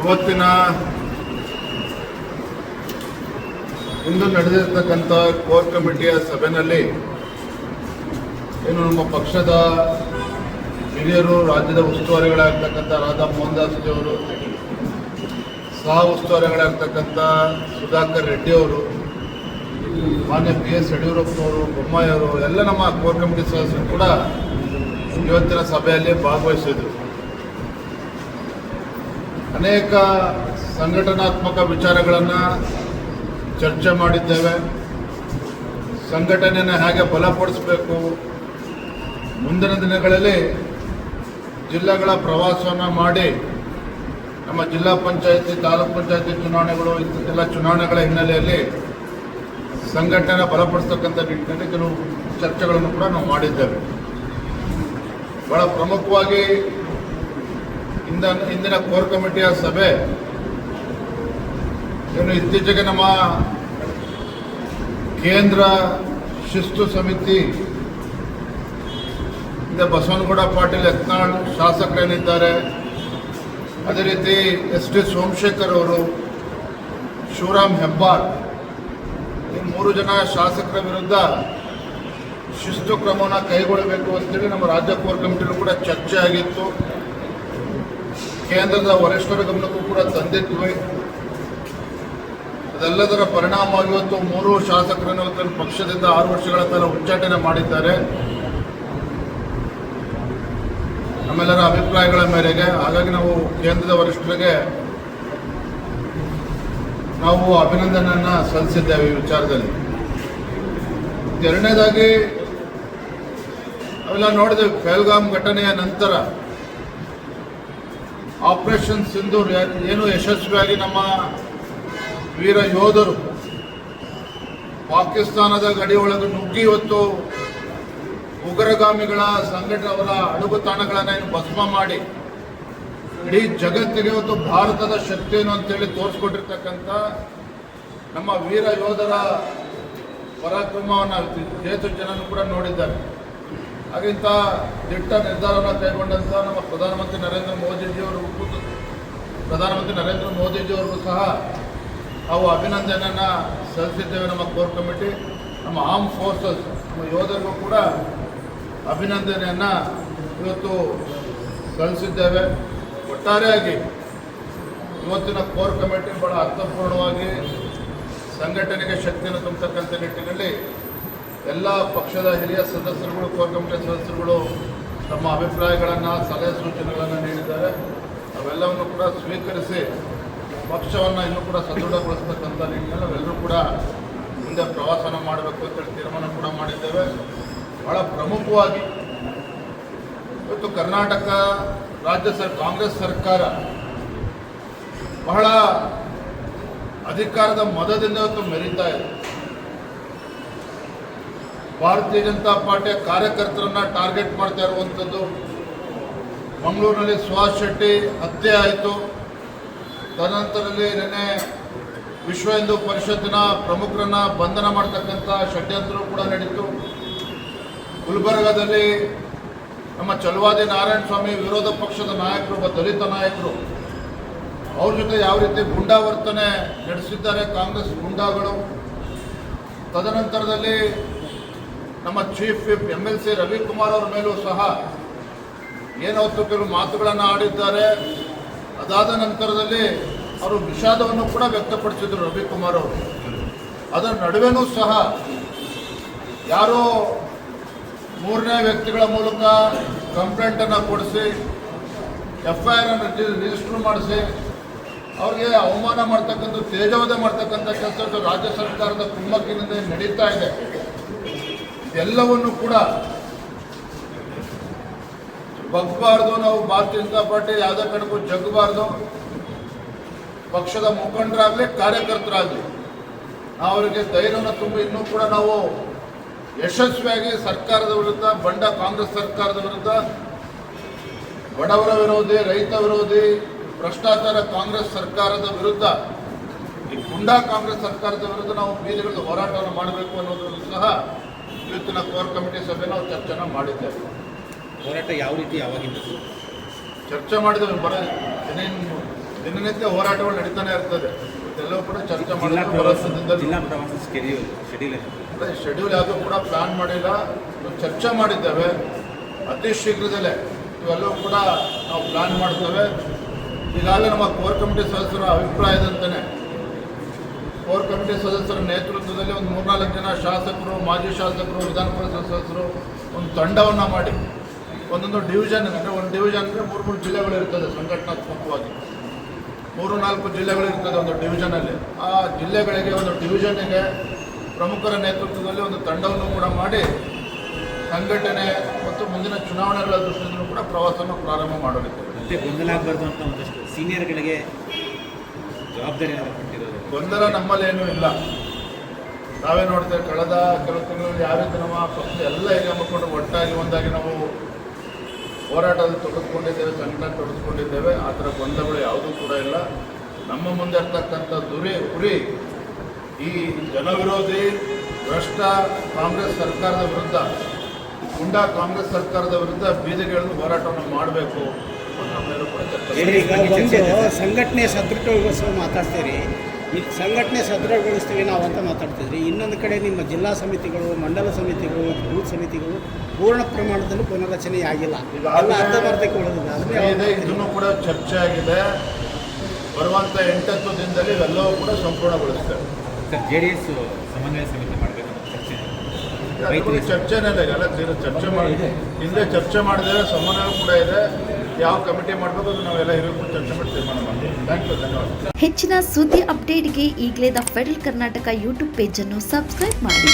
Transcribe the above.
ಇವತ್ತಿನ ಇಂದು ನಡೆದಿರ್ತಕ್ಕಂಥ ಕೋರ್ ಕಮಿಟಿಯ ಸಭೆಯಲ್ಲಿ ಏನು ನಮ್ಮ ಪಕ್ಷದ ಹಿರಿಯರು, ರಾಜ್ಯದ ಉಸ್ತುವಾರಿಗಳಾಗ್ತಕ್ಕಂಥ ರಾಧಾ ಮೋಹನ್ ದಾಸ್ ಅವರು, ಸಹ ಉಸ್ತುವಾರಿಗಳಾಗ್ತಕ್ಕಂಥ ಸುಧಾಕರ್ ರೆಡ್ಡಿ ಅವರು, ಮಾನ್ಯ ಬಿ ಎಸ್ ಯಡಿಯೂರಪ್ಪನವರು ಬೊಮ್ಮಾಯಿಯವರು ಎಲ್ಲ ನಮ್ಮ ಕೋರ್ ಕಮಿಟಿ ಸದಸ್ಯರು ಕೂಡ ಇವತ್ತಿನ ಸಭೆಯಲ್ಲಿ ಭಾಗವಹಿಸಿದರು. ಅನೇಕ ಸಂಘಟನಾತ್ಮಕ ವಿಚಾರಗಳನ್ನು ಚರ್ಚೆ ಮಾಡಿದ್ದೇವೆ. ಸಂಘಟನೆಯನ್ನು ಹೇಗೆ ಬಲಪಡಿಸಬೇಕು? ಮುಂದಿನ ದಿನಗಳಲ್ಲಿ ಜಿಲ್ಲೆಗಳ ಪ್ರವಾಸವನ್ನು ಮಾಡಿ ನಮ್ಮ ಜಿಲ್ಲಾ ಪಂಚಾಯತಿ, ತಾಲೂಕ್ ಪಂಚಾಯತಿ ಚುನಾವಣೆಗಳು, ಇಂಥದ್ದೆಲ್ಲ ಚುನಾವಣೆಗಳ ಹಿನ್ನೆಲೆಯಲ್ಲಿ ಸಂಘಟನೆ ಬಲಪಡಿಸ್ತಕ್ಕಂಥ ನಿಟ್ಟಿನಲ್ಲಿ ಕೆಲವು ಚರ್ಚೆಗಳನ್ನು ಕೂಡ ನಾವು ಮಾಡಿದ್ದೇವೆ. ಬಹಳ ಪ್ರಮುಖವಾಗಿ ಇಂದ ಇಂದಿನ ಕೋರ್ ಕಮಿಟಿಯ ಸಭೆ. ಇನ್ನು ಇತ್ತೀಚೆಗೆ ನಮ್ಮ ಕೇಂದ್ರ ಶಿಸ್ತು ಸಮಿತಿ ಇಂದ ಬಸವನಗೌಡ ಪಾಟೀಲ್ ಯತ್ನಾಳ್ ಶಾಸಕರೇನಿದ್ದಾರೆ ಅದೇ ರೀತಿ ಎಸ್ ಟಿ ಸೋಮಶೇಖರ್ ಅವರು, ಶಿವರಾಮ್ ಹೆಬ್ಬಾರ್ ಈ ಮೂರು ಜನ ಶಾಸಕರ ವಿರುದ್ಧ ಶಿಸ್ತು ಕ್ರಮವನ್ನು ಕೈಗೊಳ್ಳಬೇಕು ಅಂತೇಳಿ ನಮ್ಮ ರಾಜ್ಯ ಕೋರ್ ಕಮಿಟಿಯಲ್ಲೂ ಕೂಡ ಚರ್ಚೆ ಆಗಿತ್ತು. ಕೇಂದ್ರದ ವರಿಷ್ಠರ ಗಮನಕ್ಕೂ ಕೂಡ ತಂದಿದ್ವಿ ಅದೆಲ್ಲದರ ಪರಿಣಾಮ ಇವತ್ತು ಮೂರು ಶಾಸಕರನ್ನು ತನ್ನ ಪಕ್ಷದಿಂದ ಆರು ವರ್ಷಗಳ ಕಾಲ ಉಚ್ಚಾಟನೆ ಮಾಡಿದ್ದಾರೆ. ನಮ್ಮೆಲ್ಲರ ಅಭಿಪ್ರಾಯಗಳ ಮೇರೆಗೆ, ಹಾಗಾಗಿ ನಾವು ಕೇಂದ್ರದ ವರಿಷ್ಠರಿಗೆ ನಾವು ಅಭಿನಂದನೆಯನ್ನ ಸಲ್ಲಿಸಿದ್ದೇವೆ ಈ ವಿಚಾರದಲ್ಲಿ. ಎರಡನೇದಾಗಿ ಅವೆಲ್ಲ ನೋಡಿದೆವು ಫೆಲ್ಗಾಮ್ ಘಟನೆಯ ನಂತರ ಆಪರೇಷನ್ ಸಿಂಧೂರ್ ಏನು ಯಶಸ್ವಿಯಾಗಿ ನಮ್ಮ ವೀರ ಯೋಧರು ಪಾಕಿಸ್ತಾನದ ಗಡಿ ಒಳಗೆ ನುಗ್ಗಿ ಇವತ್ತು ಉಗ್ರಗಾಮಿಗಳ ಸಂಘಟನೆ ಅವರ ಅಡುಗು ತಾಣಗಳನ್ನು ಏನು ಭಸ್ಮ ಮಾಡಿ ಇಡೀ ಜಗತ್ತಿಗೆ ಇವತ್ತು ಭಾರತದ ಶಕ್ತಿ ಏನು ಅಂತೇಳಿ ತೋರಿಸ್ಕೊಟ್ಟಿರ್ತಕ್ಕಂಥ ನಮ್ಮ ವೀರ ಯೋಧರ ಪರಾಕ್ರಮವನ್ನು ಹೇತು ಜನರು ಕೂಡ ನೋಡಿದ್ದಾರೆ. ಹಾಗೆ ಇಂಥ ದಿಟ್ಟ ನಿರ್ಧಾರವನ್ನು ಕೈಗೊಂಡಂಥ ನಮ್ಮ ಪ್ರಧಾನಮಂತ್ರಿ ನರೇಂದ್ರ ಮೋದಿಜಿಯವರು ಪ್ರಧಾನಮಂತ್ರಿ ನರೇಂದ್ರ ಮೋದಿಜಿಯವ್ರಿಗೂ ಸಹ ನಾವು ಅಭಿನಂದನೆಯನ್ನು ಸಲ್ಲಿಸಿದ್ದೇವೆ ನಮ್ಮ ಕೋರ್ ಕಮಿಟಿ, ನಮ್ಮ ಆರ್ಮ್ ಫೋರ್ಸಸ್ ನಮ್ಮ ಯೋಧರಿಗೂ ಕೂಡ ಅಭಿನಂದನೆಯನ್ನು ಇವತ್ತು ಸಲ್ಲಿಸಿದ್ದೇವೆ. ಒಟ್ಟಾರೆಯಾಗಿ ಇವತ್ತಿನ ಕೋರ್ ಕಮಿಟಿ ಬಹಳ ಅರ್ಥಪೂರ್ಣವಾಗಿ ಸಂಘಟನೆಗೆ ಶಕ್ತಿಯನ್ನು ತುಂಬತಕ್ಕಂಥ ನಿಟ್ಟಿನಲ್ಲಿ ಎಲ್ಲ ಪಕ್ಷದ ಹಿರಿಯ ಸದಸ್ಯರುಗಳು, ಕೋರ್ ಕಮಿಟಿ ಸದಸ್ಯರುಗಳು ತಮ್ಮ ಅಭಿಪ್ರಾಯಗಳನ್ನು, ಸಲಹೆ ಸೂಚನೆಗಳನ್ನು ನೀಡಿದ್ದಾರೆ. ಅವೆಲ್ಲವನ್ನು ಕೂಡ ಸ್ವೀಕರಿಸಿ ಪಕ್ಷವನ್ನು ಇನ್ನೂ ಕೂಡ ಸದೃಢಗೊಳಿಸ್ತಕ್ಕಂಥ ನಿಟ್ಟಿನಲ್ಲಿ ಅವೆಲ್ಲರೂ ಕೂಡ ಮುಂದೆ ಪ್ರವಾಸನ ಮಾಡಬೇಕು ಅಂತೇಳಿ ತೀರ್ಮಾನ ಕೂಡ ಮಾಡಿದ್ದೇವೆ. ಬಹಳ ಪ್ರಮುಖವಾಗಿ ಇವತ್ತು ಕರ್ನಾಟಕ ರಾಜ್ಯ ಸರ್, ಕಾಂಗ್ರೆಸ್ ಸರ್ಕಾರ ಬಹಳ ಅಧಿಕಾರದ ಮದದಿಂದ ಇವತ್ತು ಮೆರೀತಾ ಇದೆ. ಭಾರತೀಯ ಜನತಾ ಪಾರ್ಟಿಯ ಕಾರ್ಯಕರ್ತರನ್ನ ಟಾರ್ಗೆಟ್ ಮಾಡ್ತಾ ಇರುವಂಥದ್ದು. ಮಂಗಳೂರಿನಲ್ಲಿ ಸುಹಾಸ್ ಶೆಟ್ಟಿ ಹತ್ಯೆ ಆಯಿತು. ತದನಂತರದಲ್ಲಿ ನಿನ್ನೆ ವಿಶ್ವ ಹಿಂದೂ ಪರಿಷತ್ತಿನ ಪ್ರಮುಖರನ್ನ ಬಂಧನ ಮಾಡ್ತಕ್ಕಂಥ ಷಡ್ಯಂತ್ರ ಕೂಡ ನಡೀತು. ಗುಲ್ಬರ್ಗಾದಲ್ಲಿ ನಮ್ಮ ಚಲುವಾದಿ ನಾರಾಯಣ ಸ್ವಾಮಿ ವಿರೋಧ ಪಕ್ಷದ ನಾಯಕರು ಒಬ್ಬ ದಲಿತ ನಾಯಕರು, ಅವ್ರ ಜೊತೆ ಯಾವ ರೀತಿ ಗುಂಡಾವರ್ತನೆ ನಡೆಸಿದ್ದಾರೆ ಕಾಂಗ್ರೆಸ್ ಗುಂಡಾಗಳು. ತದನಂತರದಲ್ಲಿ ನಮ್ಮ chief whip M L C Ravikumar ಅವರ ಮೇಲೂ ಸಹ ಏನವತ್ತು ಕೆಲವು ಮಾತುಗಳನ್ನು ಆಡಿದ್ದಾರೆ. ಅದಾದ ನಂತರದಲ್ಲಿ ಅವರು ವಿಷಾದವನ್ನು ಕೂಡ ವ್ಯಕ್ತಪಡಿಸಿದರು ರವಿಕುಮಾರ್ ಅವರು. ಅದರ ನಡುವೆನೂ ಸಹ ಯಾರೋ ಮೂರನೇ ವ್ಯಕ್ತಿಗಳ ಮೂಲಕ ಕಂಪ್ಲೇಂಟನ್ನು ಕೊಡಿಸಿ ಎಫ್ ಐ ಆರ್ ರಿಜಿಸ್ಟರ್ ಮಾಡಿಸಿ, ಅವ್ರಿಗೆ ಅವಮಾನ ಮಾಡ್ತಕ್ಕಂಥ, ತೇಜೋವಧೆ ಮಾಡ್ತಕ್ಕಂಥ ಕೆಲಸ ರಾಜ್ಯ ಸರ್ಕಾರದ ಕುಮ್ಮಕ್ಕಿನಿಂದ ನಡೀತಾ ಇದೆ. ಎಲ್ಲವನ್ನು ಕೂಡ ಬಗ್ಬಾರ್ದು. ನಾವು ಭಾರತೀಯ ಜನತಾ ಪಾರ್ಟಿ ಯಾವುದೇ ಕಾರಣಕ್ಕೂ ಜಗ್ಗಬಾರ್ದು ಪಕ್ಷದ ಮುಖಂಡರಾಗಲಿ, ಕಾರ್ಯಕರ್ತರಾಗಲಿ ಅವರಿಗೆ ಧೈರ್ಯವನ್ನು ತುಂಬಿ, ಇನ್ನೂ ಕೂಡ ನಾವು ಯಶಸ್ವಿಯಾಗಿ ಸರ್ಕಾರದ ವಿರುದ್ಧ, ಬಂಡ ಕಾಂಗ್ರೆಸ್ ಸರ್ಕಾರದ ವಿರುದ್ಧ, ಬಡವರ ವಿರೋಧಿ, ರೈತ ವಿರೋಧಿ, ಭ್ರಷ್ಟಾಚಾರ ಕಾಂಗ್ರೆಸ್ ಸರ್ಕಾರದ ವಿರುದ್ಧ, ಈ ಗುಂಡಾ ಕಾಂಗ್ರೆಸ್ ಸರ್ಕಾರದ ವಿರುದ್ಧ ನಾವು ಬೀದಿಗಳಿಂದ ಹೋರಾಟವನ್ನು ಮಾಡಬೇಕು ಅನ್ನೋದನ್ನು ಸಹ ಇವತ್ತಿನ ಕೋರ್ ಕಮಿಟಿ ಸಭೆ ನಾವು ಚರ್ಚೆನ ಮಾಡಿದ್ದೇವೆ. ಹೋರಾಟ ಯಾವ ರೀತಿ ಯಾವಾಗಿಂದ ಚರ್ಚೆ ಮಾಡಿದ್ದೇವೆ. ಬರ ದಿನ ದಿನನಿತ್ಯ ಹೋರಾಟಗಳು ನಡೀತಾನೆ ಇರ್ತದೆ. ಎಲ್ಲವೂ ಕೂಡ ಚರ್ಚೆ ಪ್ರವಾಸ ಶೆಡ್ಯೂಲ್ ಶೆಡ್ಯೂಲ್ ಅದೇ ಶೆಡ್ಯೂಲ್ ಯಾವುದೂ ಕೂಡ ಪ್ಲಾನ್ ಮಾಡಿಲ್ಲ. ಚರ್ಚೆ ಮಾಡಿದ್ದೇವೆ. ಅತಿ ಶೀಘ್ರದಲ್ಲೇ ಇವೆಲ್ಲವೂ ಕೂಡ ನಾವು ಪ್ಲಾನ್ ಮಾಡ್ತೇವೆ. ಈಗಾಗಲೇ ನಮ್ಮ ಕೋರ್ ಕಮಿಟಿ ಸದಸ್ಯರ ಅಭಿಪ್ರಾಯದಂತೆಯೇ ಕೋರ್ ಕಮಿಟಿ ಸದಸ್ಯರ ನೇತೃತ್ವದಲ್ಲಿ ಒಂದು ಮೂರ್ನಾಲ್ಕು ಜನ ಶಾಸಕರು, ಮಾಜಿ ಶಾಸಕರು ವಿಧಾನ ಪರಿಷತ್ ಸದಸ್ಯರು ಒಂದು ತಂಡವನ್ನು ಮಾಡಿ, ಒಂದೊಂದು ಡಿವಿಷನ್ ಅಂದರೆ ಒಂದು ಡಿವಿಷನ್ ಅಂದರೆ ಮೂರು ಮೂರು ಜಿಲ್ಲೆಗಳು ಇರ್ತದೆ ಸಂಘಟನಾತ್ಮಕವಾಗಿ. ಮೂರು ನಾಲ್ಕು ಜಿಲ್ಲೆಗಳು ಇರ್ತದೆ ಒಂದು ಡಿವಿಷನಲ್ಲಿ ಆ ಜಿಲ್ಲೆಗಳಿಗೆ ಒಂದು ಡಿವಿಷನಿಗೆ ಪ್ರಮುಖರ ನೇತೃತ್ವದಲ್ಲಿ ಒಂದು ತಂಡವನ್ನು ಕೂಡ ಮಾಡಿ, ಸಂಘಟನೆ ಮತ್ತು ಮುಂದಿನ ಚುನಾವಣೆಗಳ ದೃಷ್ಟಿಯಿಂದಲೂ ಕೂಡ ಪ್ರವಾಸವನ್ನು ಪ್ರಾರಂಭ ಮತ್ತೆ ಗೊಂದಲ ಆಗಬಾರ್ದು ಅಂತ ಒಂದಷ್ಟು ಸೀನಿಯರ್ಗಳಿಗೆ ಜವಾಬ್ದಾರಿ ಕೊಟ್ಟಿರೋದು. ಗೊಂದಲ ನಮ್ಮಲ್ಲೇನೂ ಇಲ್ಲ. ನಾವೇ ನೋಡ್ತೇವೆ, ಕಳೆದ ಕೆಲವು ತಿಂಗಳಲ್ಲಿ ಯಾವ ನಮ್ಮ ಪಕ್ಷ ಎಲ್ಲ ಈಗ ಒಟ್ಟಾಗಿ ಒಂದಾಗಿ ನಾವು ಹೋರಾಟದಲ್ಲಿ ತೊಡಗಿಸ್ಕೊಂಡಿದ್ದೇವೆ ಸಂಘಟನೆ ತೊಡಗಿಸ್ಕೊಂಡಿದ್ದೇವೆ ಆ ಥರ ಗೊಂದಲಗಳು ಯಾವುದೂ ಕೂಡ ಇಲ್ಲ. ನಮ್ಮ ಮುಂದೆ ಇರ್ತಕ್ಕಂಥ ದುರಿ, ಉರಿ, ಈ ಜನವಿರೋಧಿ, ಭ್ರಷ್ಟ ಕಾಂಗ್ರೆಸ್ ಸರ್ಕಾರದ ವಿರುದ್ಧ, ಗುಂಡಾ ಕಾಂಗ್ರೆಸ್ ಸರ್ಕಾರದ ವಿರುದ್ಧ ಬೀದಿಗಳನ್ನು ಹೋರಾಟವನ್ನು ಮಾಡಬೇಕು ಸಂಘಟನೆ ಸದೃಢಗೊಳಿಸುವ ಮಾತಾಡ್ತೀರಿ. ಸಂಘಟನೆ ಸದೃಢಗೊಳಿಸ್ತೀವಿ ನಾವು ಅಂತ ಮಾತಾಡ್ತಿದ್ರಿ. ಇನ್ನೊಂದು ಕಡೆ ನಿಮ್ಮ ಜಿಲ್ಲಾ ಸಮಿತಿಗಳು ಮಂಡಲ ಸಮಿತಿಗಳು ಬೂತ್ ಸಮಿತಿಗಳು ಪೂರ್ಣ ಪ್ರಮಾಣದಲ್ಲಿ ಪುನರ್ರಚನೆ ಆಗಿಲ್ಲ. ಇದನ್ನು ಕೂಡ ಚರ್ಚೆ ಆಗಿದೆ. ಬರುವಂಥ ಎಂಟತ್ತು ದಿನದಲ್ಲಿ ಇವೆಲ್ಲವೂ ಕೂಡ ಸಂಪೂರ್ಣಗೊಳಿಸ್ತೇವೆ. ಸರ್ ಜೆ ಡಿ ಎಸ್ ಸಮನ್ವಯ ಸಮಿತಿ ಮಾಡಬೇಕು ಅಂತ ಚರ್ಚೆ ಚರ್ಚೆನೇ ಇಲ್ಲ ತೀರ ಚರ್ಚೆ ಮಾಡಿದೆ ಹಿಂದೆ ಚರ್ಚೆ ಮಾಡಿದರೆ ಸಮನ್ವಯ ಕೂಡ ಇದೆ. ಹೆಚ್ಚಿನ ಸುದ್ದಿ ಅಪ್ಡೇಟ್ಗೆ ಈಗಲೇ ದ ಫೆಡರಲ್ ಕರ್ನಾಟಕ ಯೂಟ್ಯೂಬ್ ಅನ್ನು ಸಬ್ಸ್ಕ್ರೈಬ್ ಮಾಡಿ.